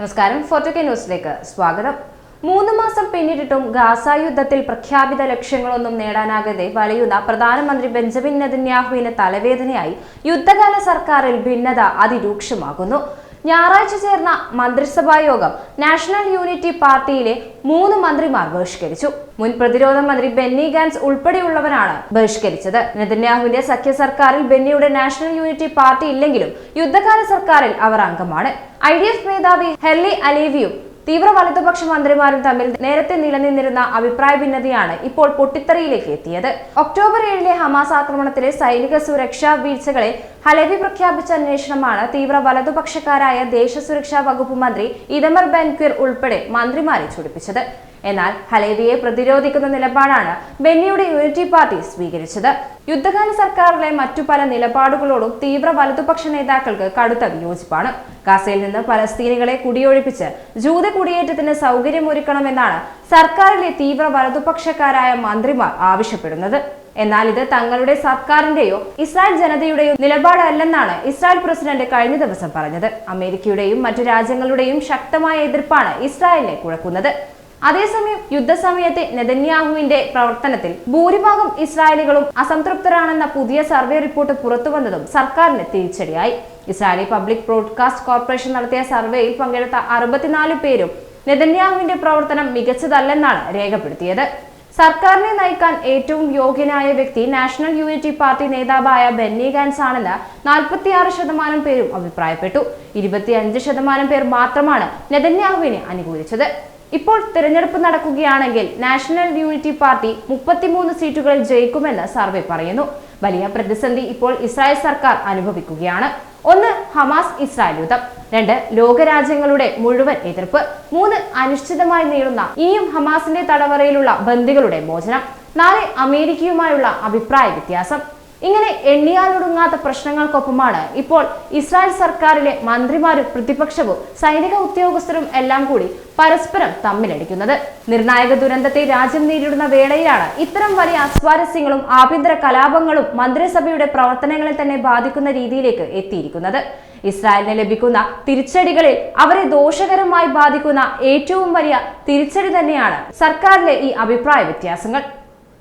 നമസ്കാരം. ഫോർട്ടുകെ ന്യൂസിലേക്ക് സ്വാഗതം. മൂന്ന് മാസം പിന്നിട്ടിട്ടും ഗാസ യുദ്ധത്തിൽ പ്രഖ്യാപിത ലക്ഷ്യങ്ങളൊന്നും നേടാനാകാതെ വലയുന്ന പ്രധാനമന്ത്രി ബെഞ്ചമിൻ നെതന്യാഹുവിന് തലവേദനയായി യുദ്ധകാല സർക്കാരിൽ ഭിന്നത അതിരൂക്ഷമാകുന്നു. ഞായറാഴ്ച ചേർന്ന മന്ത്രിസഭാ യോഗം നാഷണൽ യൂണിറ്റി പാർട്ടിയിലെ മൂന്ന് മന്ത്രിമാർ ബഹിഷ്കരിച്ചു. മുൻ പ്രതിരോധ മന്ത്രി ബെന്നി ഗാൻസ് ഉൾപ്പെടെയുള്ളവരാണ് ബഹിഷ്കരിച്ചത്. നെതന്യാഹുവിന്റെ സഖ്യ സർക്കാരിൽ ബെന്നിയുടെ നാഷണൽ യൂണിറ്റി പാർട്ടി ഇല്ലെങ്കിലും യുദ്ധകാല സർക്കാരിൽ അവർ അംഗമാണ്. ഐ ഡി എഫ് മേധാവി ഹെർലി അലീവിയും തീവ്ര വലതുപക്ഷ മന്ത്രിമാരും തമ്മിൽ നേരത്തെ നിലനിന്നിരുന്ന അഭിപ്രായ ഭിന്നതയാണ് ഇപ്പോൾ പൊട്ടിത്തെറിയിലേക്ക് എത്തിയത്. ഒക്ടോബർ ഏഴിലെ ഹമാസ് ആക്രമണത്തിലെ സൈനിക സുരക്ഷാ വീഴ്ചകളെ ഹലവി പ്രഖ്യാപിച്ച അന്വേഷണമാണ് തീവ്ര വലതുപക്ഷക്കാരായ ദേശസുരക്ഷാ വകുപ്പ് മന്ത്രി ഇതമർ ബൻക്വിർ ഉൾപ്പെടെ മന്ത്രിമാരെ ചൊടിപ്പിച്ചത്. എന്നാൽ ഹലേവിയെ പ്രതിരോധിക്കുന്ന നിലപാടാണ് ബെന്നിയുടെ യൂണിറ്റി പാർട്ടി സ്വീകരിച്ചത്. യുദ്ധകാല സർക്കാരിലെ മറ്റു പല നിലപാടുകളോടും തീവ്ര വലതുപക്ഷ നേതാക്കൾക്ക് കടുത്ത വിയോജിപ്പാണ്. ഗാസയിൽ നിന്ന് പലസ്തീനികളെ കുടിയൊഴിപ്പിച്ച് ജൂത കുടിയേറ്റത്തിന് സൗകര്യമൊരുക്കണമെന്നാണ് സർക്കാരിലെ തീവ്ര വലതുപക്ഷക്കാരായ മന്ത്രിമാർ ആവശ്യപ്പെടുന്നത്. എന്നാൽ ഇത് തങ്ങളുടെ സർക്കാരിന്റെയോ ഇസ്രായേൽ ജനതയുടെയോ നിലപാടല്ലെന്നാണ് ഇസ്രായേൽ പ്രസിഡന്റ് കഴിഞ്ഞ ദിവസം പറഞ്ഞത്. അമേരിക്കയുടെയും മറ്റു രാജ്യങ്ങളുടെയും ശക്തമായ എതിർപ്പാണ് ഇസ്രായേലിനെ കുഴക്കുന്നത്. അതേസമയം യുദ്ധസമയത്തെ നെതന്യാഹുവിന്റെ പ്രവർത്തനത്തിൽ ഭൂരിഭാഗം ഇസ്രായേലികളും അസംതൃപ്തരാണെന്ന പുതിയ സർവേ റിപ്പോർട്ട് പുറത്തുവന്നതും സർക്കാരിന് തിരിച്ചടിയായി. ഇസ്രായേലി പബ്ലിക് ബ്രോഡ്കാസ്റ്റ് കോർപ്പറേഷൻ നടത്തിയ സർവേയിൽ പങ്കെടുത്ത അറുപത്തിനാല് പേരും നെതന്യാഹുവിന്റെ പ്രവർത്തനം മികച്ചതല്ലെന്നാണ് രേഖപ്പെടുത്തിയത്. സർക്കാരിനെ നയിക്കാൻ ഏറ്റവും യോഗ്യനായ വ്യക്തി നാഷണൽ യൂണിറ്റി പാർട്ടി നേതാവായ ബെന്നി ഗാൻസ് ആണെന്ന് നാൽപ്പത്തിയാറ് ശതമാനം പേരും അഭിപ്രായപ്പെട്ടു. ഇരുപത്തിയഞ്ച് ശതമാനം പേർ മാത്രമാണ് നെതന്യാഹുവിനെ അനുകൂലിച്ചത്. ഇപ്പോൾ തിരഞ്ഞെടുപ്പ് നടക്കുകയാണെങ്കിൽ നാഷണൽ യൂണിറ്റി പാർട്ടി മുപ്പത്തിമൂന്ന് സീറ്റുകളിൽ ജയിക്കുമെന്ന് സർവേ പറയുന്നു. വലിയ പ്രതിസന്ധി ഇപ്പോൾ ഇസ്രായേൽ സർക്കാർ അനുഭവിക്കുകയാണ്. ഒന്ന് ഹമാസ് ഇസ്രായേൽ യുദ്ധം. രണ്ട് ലോകരാജ്യങ്ങളുടെ മുഴുവൻ എതിർപ്പ്. മൂന്ന് അനിശ്ചിതമായി നീളുന്ന ഇനിയും ഹമാസിന്റെ തടവറയിലുള്ള ബന്ദികളുടെ മോചനം. നാല് അമേരിക്കയുമായുള്ള അഭിപ്രായ വ്യത്യാസം. ഇങ്ങനെ എണ്ണിയാലൊടുങ്ങാത്ത പ്രശ്നങ്ങൾക്കൊപ്പമാണ് ഇപ്പോൾ ഇസ്രായേൽ സർക്കാരിലെ മന്ത്രിമാരും പ്രതിപക്ഷവും സൈനിക ഉദ്യോഗസ്ഥരും എല്ലാം കൂടി പരസ്പരം തമ്മിലടിക്കുന്നത്. നിർണായക ദുരന്തത്തെ രാജ്യം നേരിടുന്ന വേളയിലാണ് ഇത്തരം വലിയ അസ്വാരസ്യങ്ങളും ആഭ്യന്തര കലാപങ്ങളും മന്ത്രിസഭയുടെ പ്രവർത്തനങ്ങളെ തന്നെ ബാധിക്കുന്ന രീതിയിലേക്ക് എത്തിയിരിക്കുന്നത്. ഇസ്രായേലിന് ലഭിക്കുന്ന തിരിച്ചടികളിൽ അവരെ ദോഷകരമായി ബാധിക്കുന്ന ഏറ്റവും വലിയ തിരിച്ചടി തന്നെയാണ് സർക്കാരിലെ ഈ അഭിപ്രായ വ്യത്യാസങ്ങൾ.